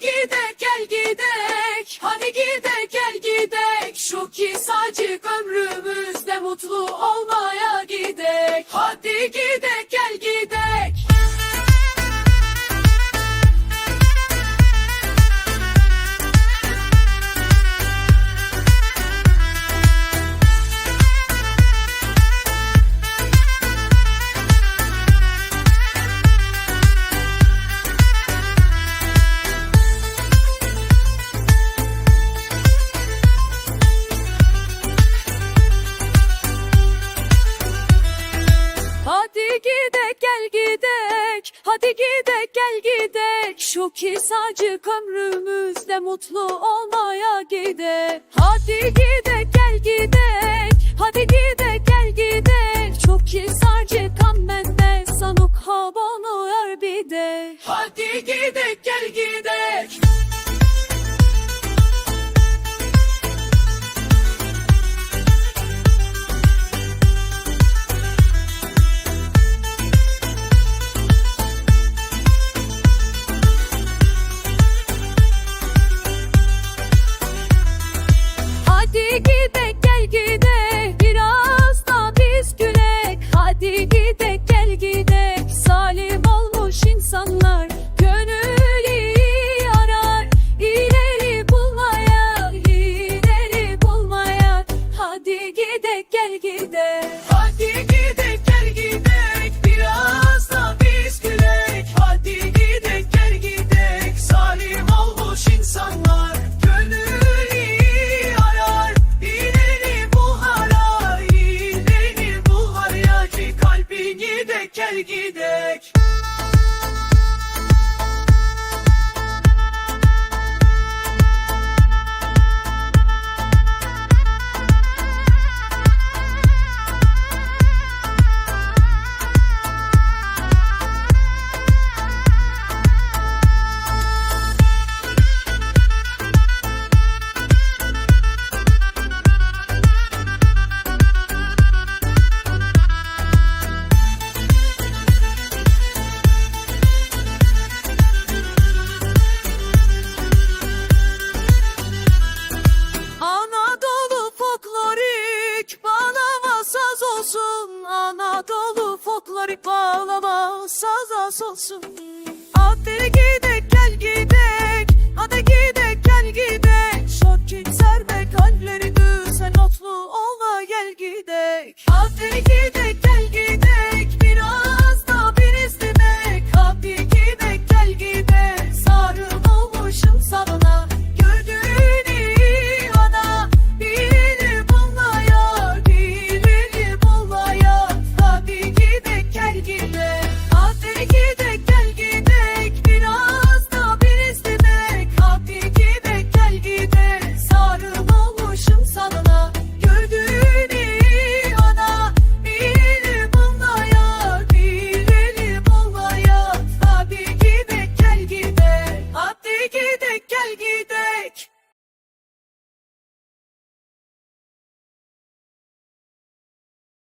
gidek gel gidek. Hadi gidek gel gidek. Şu ki sacık ömrümüzde mutlu olmaya gidek. Hadi gidek gidek gel gidek. Hadi gidek gel gidek. Şu ki sacık ömrümüzde mutlu olmaya gidek. Hadi gidek gel gidek. Hadi gidek gel gidek. Çok ki sacık am bende Sanuk habonu er bide Hadi gidek gel gidek gel gidek Hadi gidek gel gidek. Biraz da biz gülek. Hadi gidek gel gidek. Salim olmuş insanlar. Gönül iyi arar. İleri buhara ileri buhara ki kalbi gidek gel gidek olsun Anadolu folklorik bağlama saz az olsun day.